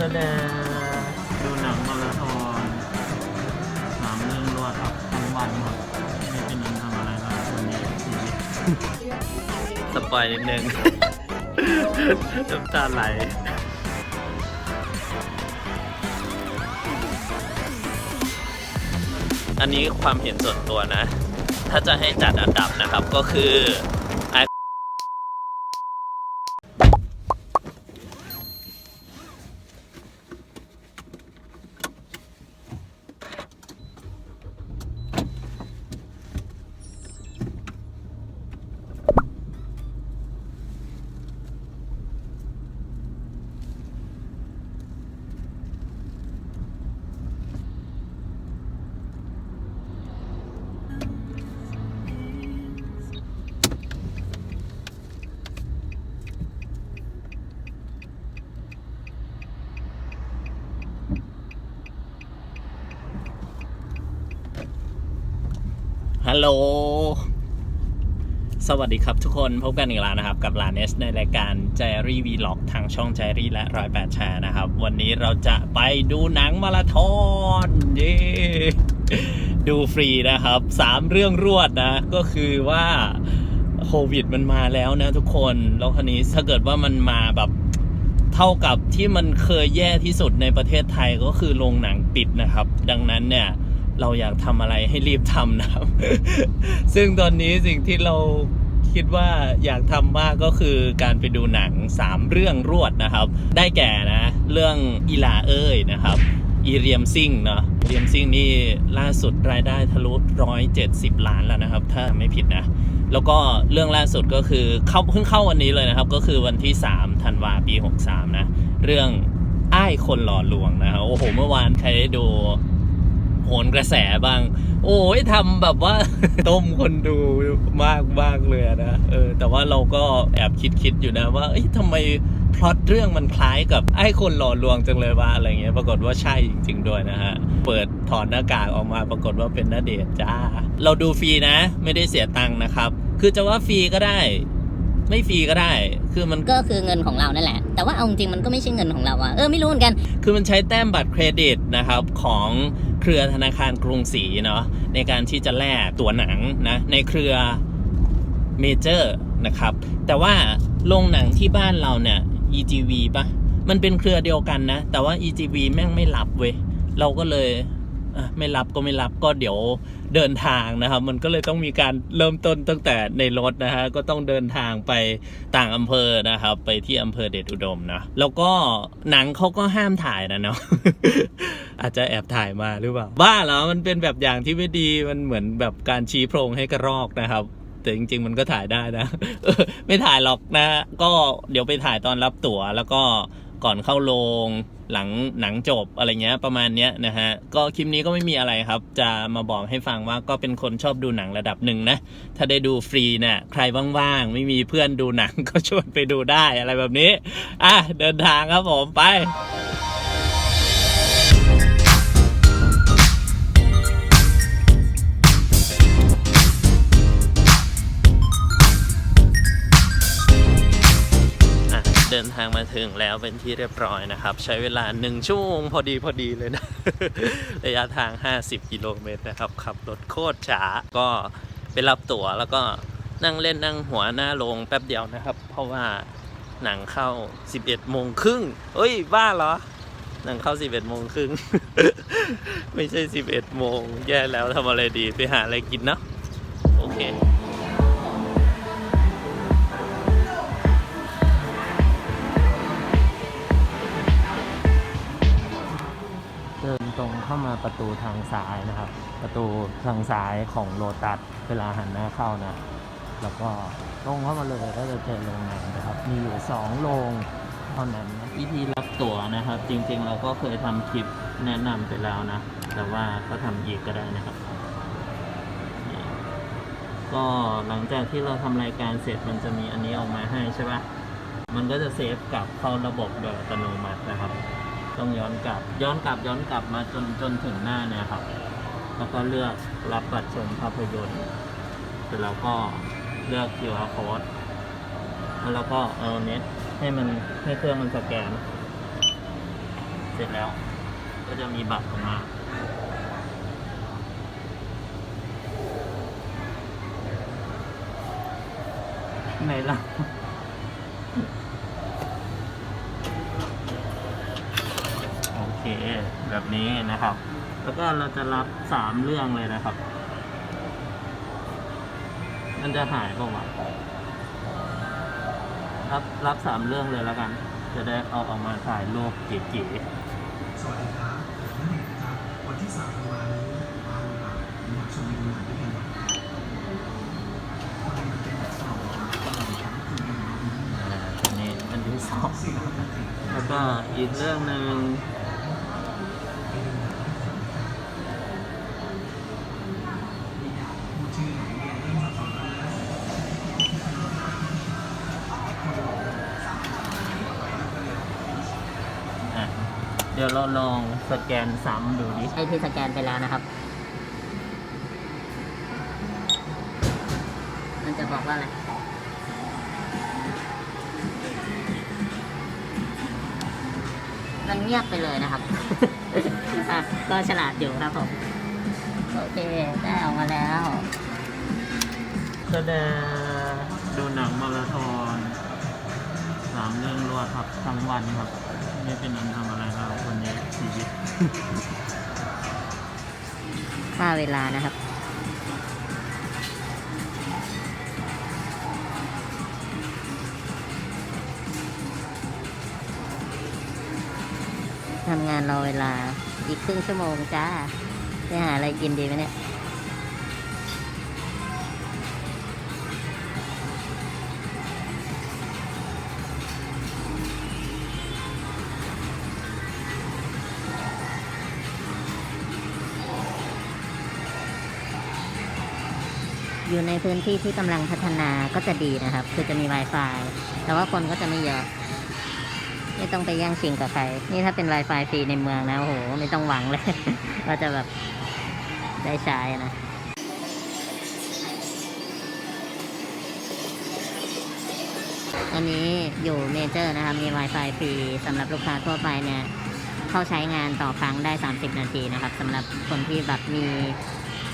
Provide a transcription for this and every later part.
แสดงดูหนังมาราธอนสามเรื่องรวดครับทั้งวันหมดไม่เป็นยังทำอะไรบ้างวันนี้ชีวิตสปอยนิดนึง น้ำตาไหลอันนี้ความเห็นส่วนตัวนะ ถ้าจะให้จัดอันดับนะครับก็คือ ฮั ลโลสวัสดีครับทุกคนพบกันอีกแล้วนะครับ กับลานเนสในรายการ j จ r y Vlog ทางช่อง j จ r y และร้อยแปดแชร์นะครับ วันนี้เราจะไปดูหนังมาราธอนเย้ดูฟรีนะครับสามเรื่องรวดนะ ก็คือว่าโควิดมันมาแล้วนะทุกคน แล้วคราวนี้ถ้าเกิดว่ามันมาแบบเท่ากับที่มันเคยแย่ที่สุดในประเทศไทยก็คือโรงหนังปิดนะครับ ดังนั้นเนี่ย เราอยากทำอะไรให้รีบทำนะครับ ซึ่งตอนนี้สิ่งที่เราคิดว่าอยากทำมากก็คือการไปดูหนัง 3 เรื่องรวดนะครับ ได้แก่นะ เรื่องอีลาเอ้ยนะครับอีเรียมซิงเนาะอีเรียมซิงนี่ล่าสุดรายได้ทะลุ170 ล้านแล้วนะครับ ถ้าไม่ผิดนะ แล้วก็เรื่องล่าสุดก็คือเข้าเพิ่งเข้าวันนี้เลยนะครับ ก็คือวันที่3ธันวาปี 63 นะ เรื่องอ้ายคนหล่อลวงนะครับโอ้โห เมื่อวานใครได้ดู โหนกระแสบ้าง โอ้ยทำแบบว่า ต้มคนดูมากมากเลยอะนะเออแต่ว่าเราก็แอบคิดคิดอยู่นะว่าเอ้ยทำไมพล็อตเรื่องมันคล้ายกับไอ้คนหล่อลวงจังเลยว่าอะไรเงี้ยปรากฏว่าใช่จริง ๆ ด้วยนะฮะ เปิดถอดหน้ากากออกมาปรากฏว่าเป็นนาเดชน์จ้า เราดูฟรีนะ ไม่ได้เสียตังค์นะครับ คือจะว่าฟรีก็ได้ ไม่ฟรีก็ได้ คือมันก็คือเงินของเรานั่นแหละ แต่ว่าเอาจริงๆมันก็ไม่ใช่เงินของเราอะเออไม่รู้เหมือนกัน คือมันใช้แต้มบัตรเครดิตนะครับของ เครือธนาคารกรุงศรีเนาะในการที่จะแลกตั๋วหนังนะในเครือเมเจอร์นะครับ แต่ว่าโรงหนังที่บ้านเราเนี่ย EGV ปะมันเป็นเครือเดียวกันนะ แต่ว่า EGV แม่งไม่รับเว้ยเราก็เลย ไม่รับก็ไม่รับก็เดี๋ยวเดินทางนะครับ มันก็เลยต้องมีการเริ่มต้นตั้งแต่ในรถนะฮะก็ต้องเดินทางไปต่างอำเภอนะครับ ไปที่อำเภอเดชอุดมนะแล้วก็หนังเขาก็ห้ามถ่ายนะเนาะอาจจะแอบถ่ายมาหรือเปล่า บ้าเหรอมันเป็นแบบอย่างที่ไม่ดีมันเหมือนแบบการชี้โพรงให้กระรอกนะครับแต่จริงๆมันก็ถ่ายได้นะไม่ถ่ายหรอกนะ ก็เดี๋ยวไปถ่ายตอนรับตั๋วแล้วก็ก่อนเข้าโรง หลังหนังจบอะไรเงี้ยประมาณเนี้ยนะฮะก็คลิปนี้ก็ไม่มีอะไรครับ จะมาบอกให้ฟังว่าก็เป็นคนชอบดูหนังระดับหนึ่งนะ ถ้าได้ดูฟรีเนี่ยใครว่างๆ ไม่มีเพื่อนดูหนังก็ชวนไปดูได้อะไรแบบนี้ อะ เดินทางครับผมไปางมาถึงแล้วเป็นที่เรียบร้อยนะครับ ใช้เวลา 1 ชั่วโมงพอดีพอดีเลยนะ ระยะทาง 50 กิโลเมตรนะครับ ขับรถโคตรช้าก็ไปรับตั๋วแล้วก็นั่งเล่นนั่งหัวหน้าโรงแป๊บเดียวนะครับ เพราะว่าหนังเข้า 11โมงครึ่งเอ้ยบ้าเหรอ หนังเข้า 11โมงครึ่งไม่ใช่ 11โมงแย่แล้วทำอะไรดีไปหาอะไรกินเนาะโอเค ประตูทางซ้ายนะครับ ประตูทางซ้ายของโลตัสเวลาหันหน้าเข้านะ แล้วก็ตรงเข้ามาเลยก็จะเจอโรงหนังนะครับ มีอยู่สองโรงเท่านั้นนะวิธีรับตั๋วนะครับ จริงๆ เราก็เคยทำคลิปแนะนำไปแล้วนะ แต่ว่าก็ทำอีกก็ได้นะครับ ก็หลังจากที่เราทำรายการเสร็จมันจะมีอันนี้ออกมาให้ใช่ปะมันก็จะเซฟกลับเข้าระบบโดยอัตโนมัตินะครับ ต้องย้อนกลับ ย้อนกลับย้อนกลับมาจนจนถึงหน้าเนี่ยครับ แล้วก็เลือกรับบัตรชมภาพยนตร์เสร็จแล้วก็เลือก QR code แล้วก็เอาเน็ตให้มันให้เครื่องมันสแกน เสร็จแล้ว ก็จะมีบัตรออกมาไหนล่ะ โอเค แบบนี้นะครับ แล้วก็เราจะรับสามเรื่องเลยนะครับ มันจะหายเปล่าวะรับรับสามเรื่องเลยแล้วกัน จะได้เอาออกมาถ่ายรูปเก๋สวัสดีครับนั่นเองครับวันที่สามธันวาคมนี้เราแบบมาชมวิวหนังด้วยกันวันนี้เป็นสองวันครับคือเป็นวันนี้ๆอ่าอันนี้อันที่สองสี่ร้อยแปดสิบแล้วก็อีกเรื่องหนึ่ง เดี๋ยวเราลองสแกนซ้ำดูดิไอที่สแกนไปแล้วนะครับ มันจะบอกว่าอะไร มันเงียบไปเลยนะครับ อะก็ฉลาดอยู่ครับผม โอเค ได้ออกมาแล้ว แสดงดูหนังมาราธอนสามเรื่องรวดครับทั้งวันครับ ไม่เป็นอันทำอะไรครับวันนี้ชีวิตค่าเวลานะครับ ทำงานรอเวลาอีกครึ่งชั่วโมงจ้าไปหาอะไรกินดีไหมเนี่ย อยู่ในพื้นที่ที่กำลังพัฒนาก็จะดีนะครับ คือจะมี Wi-Fi แต่ว่าคนก็จะไม่เยอะ ไม่ต้องไปแย่งชิงกับใคร นี่ถ้าเป็น Wi-Fi ฟรีในเมืองนะโอ้โห ไม่ต้องหวังเลยว่าจะแบบได้ใช้นะอันนี้อยู่เมเจอร์นะครับ มี Wi-Fi ฟรีสำหรับลูกค้าทั่วไปเนี่ย เข้าใช้งานต่อครั้งได้ 30 นาทีนะครับสำหรับคนที่แบบมี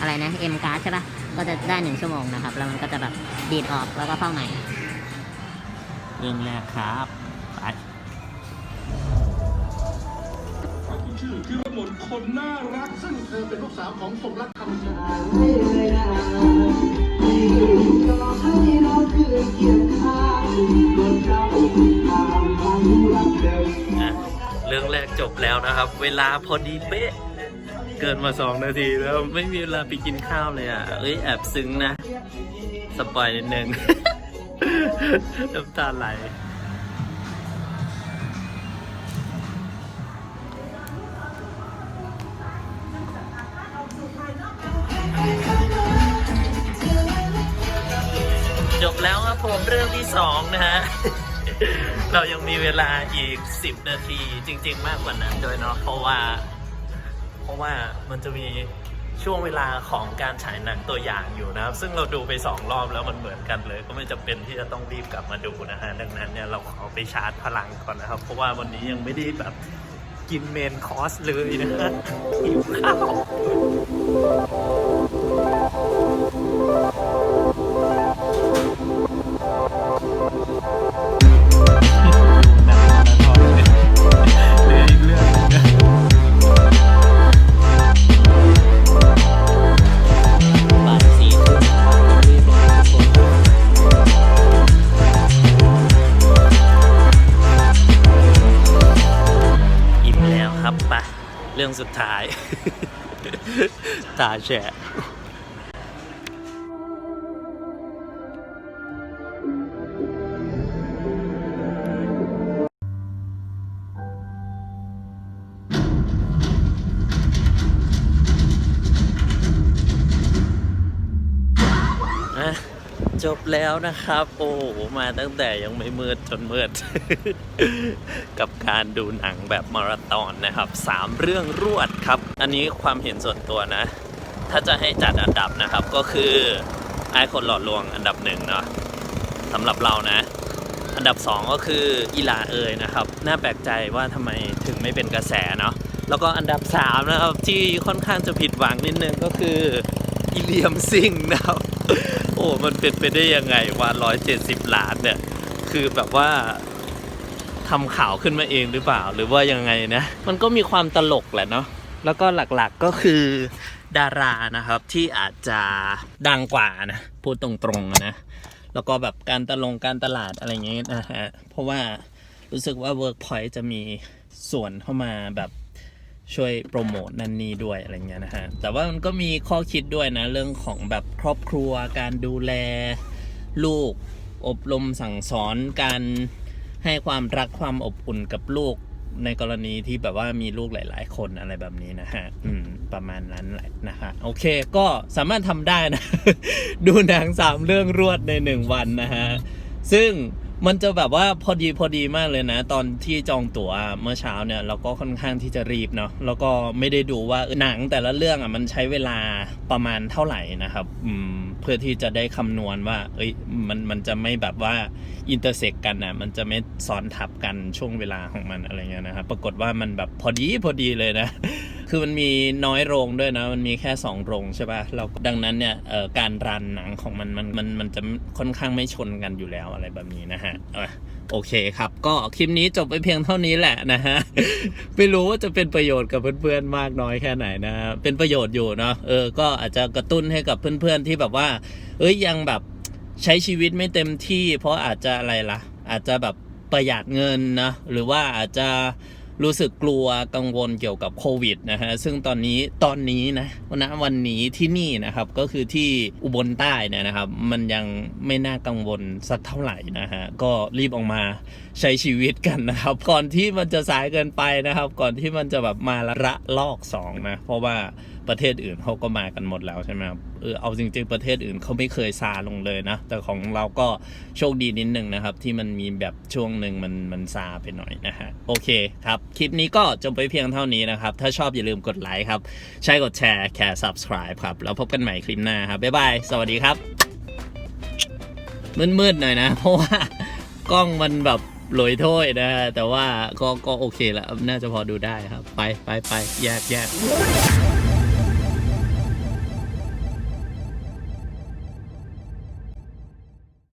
อะไรนะ M card ใช่ปะ ก็จะได้1ชั่วโมงนะครับ แล้วมันก็จะแบบดีดออกแล้วก็เข้าใหม่เรื่องแรกครับไปชื่อพิรมนคนน่ารักซึ่งเธอเป็นลูกสาวของสมรักคำชาอะเรื่องแรกจบแล้วนะครับ เวลาพอดีเป๊ะ เกินมาสองนาทีแล้วไม่มีเวลาไปกินข้าวเลยอะ เอ้ยแอบซึ้งนะ สปอยนิดนึง น้ำตาไหลจบแล้วครับผมเรื่องที่สองนะฮะ เรายังมีเวลาอีก 10 นาทีจริง ๆ มากกว่านั้นด้วยเนาะเพราะว่า เพราะว่ามันจะมีช่วงเวลาของการฉายหนังตัวอย่างอยู่นะครับ ซึ่งเราดูไปสองรอบแล้วมันเหมือนกันเลย ก็ไม่จำเป็นที่จะต้องรีบกลับมาดูนะฮะดังนั้นเนี่ยเราขอไปชาร์จพลังก่อนนะครับ เพราะว่าวันนี้ยังไม่ได้แบบกินเมนคอร์สเลยนะฮะหิวข้าว สุดท้าย ตาแฉะ จบแล้วนะครับ โอ้มาตั้งแต่ยังไม่มืดจนมืด กับการดูหนังแบบมาราธอนนะครับสามเรื่องรวดครับ อันนี้ความเห็นส่วนตัวนะ ถ้าจะให้จัดอันดับนะครับก็คือไอ้คนหลอดลวงอันดับหนึ่งเนาะสำหรับเรานะ อันดับ 2 ก็คืออีลาเอยนะครับ น่าแปลกใจว่าทำไมถึงไม่เป็นกระแสเนาะแล้วก็อันดับ 3 นะครับ ที่ค่อนข้างจะผิดหวังนิดนึงก็คืออีเลียมซิงนะครับ โอ้มันเป็นไปได้ยังไงว่า170ล้านเนี่ย คือแบบว่าทำข่าวขึ้นมาเองหรือเปล่า หรือว่ายังไงนะ มันก็มีความตลกแหละเนาะแล้วก็หลักๆก็คือดารานะครับที่อาจจะดังกว่านะพูดตรงๆนะแล้วก็แบบการตลงการตลาดอะไรเงี้ยนะฮะเพราะว่ารู้สึกว่า Workpoint จะมีส่วนเข้ามาแบบ ช่วยโปรโมทนั่นนี่ด้วยอะไรเงี้ยนะฮะ แต่ว่ามันก็มีข้อคิดด้วยนะ เรื่องของแบบครอบครัวการดูแลลูก อบรมสั่งสอนการให้ความรักความอบอุ่นกับลูกในกรณีที่แบบว่ามีลูกหลาย ๆ คนอะไรแบบนี้นะฮะ อืม ประมาณนั้นแหละนะฮะ โอเค ก็สามารถทำได้นะ ดูหนังสามเรื่องรวดในหนึ่งวันนะฮะ ซึ่ง มันจะแบบว่าพอดีพอดีมากเลยนะ ตอนที่จองตั๋วเมื่อเช้าเนี่ยเราก็ค่อนข้างที่จะรีบเนาะแล้วก็ไม่ได้ดูว่าหนังแต่ละเรื่องอะมันใช้เวลาประมาณเท่าไหร่นะครับอืมเพื่อที่จะได้คำนวณว่า เอ้ยมันมันจะไม่แบบว่าอินเตอร์เซ็กกันนะมันจะไม่ซ้อนทับกันช่วงเวลาของมันอะไรเงี้ยนะครับปรากฏว่ามันแบบพอดีพอดีเลยนะ คือมันมีน้อยโรงด้วยนะ มันมีแค่ 2 โรงใช่ป่ะเราดังนั้นเนี่ยการรันหนังของมันมันมันมันจะค่อนข้างไม่ชนกันอยู่แล้วอะไรแบบนี้นะฮะโอเคครับ ก็คลิปนี้จบไปเพียงเท่านี้แหละนะฮะ ไม่รู้ว่าจะเป็นประโยชน์กับเพื่อนๆมากน้อยแค่ไหนนะฮะเป็นประโยชน์อยู่เนาะเออก็อาจจะกระตุ้นให้กับเพื่อนๆที่แบบว่า เอ้ยยังแบบใช้ชีวิตไม่เต็มที่ เพราะอาจจะอะไรล่ะ อาจจะแบบประหยัดเงินนะหรือว่าอาจจะ รู้สึกกลัวกังวลเกี่ยวกับโควิดนะฮะซึ่งตอนนี้ตอนนี้นะวันนะวันนี้ที่นี่นะครับก็คือที่อุบลใต้เนี่ยนะครับ มันยังไม่น่ากังวลสักเท่าไหร่นะฮะก็รีบออกมาใช้ชีวิตกันนะครับ ก่อนที่มันจะสายเกินไปนะครับ ก่อนที่มันจะแบบมาละลอกสองนะเพราะว่า ประเทศอื่นเขาก็มากันหมดแล้วใช่ไหมครับเออเอาจริงๆประเทศอื่นเขาไม่เคยซาลงเลยนะ แต่ของเราก็โชคดีนิดนึงนะครับ ที่มันมีแบบช่วงหนึ่งมันมันซาไปหน่อยนะฮะโอเคครับ คลิปนี้ก็จบไปเพียงเท่านี้นะครับ ถ้าชอบอย่าลืมกดไลค์ครับ ใช่กดแชร์แค่ subscribe ครับ แล้วพบกันใหม่คลิปหน้าครับ บ๊ายบาย สวัสดีครับ มืดๆหน่อยนะ เพราะว่ากล้องมันแบบหลอยถ้วยนะฮะแต่ว่าก็ก็โอเคแล้ว น่าจะพอดูได้ครับ ไปไปไปแยกแยก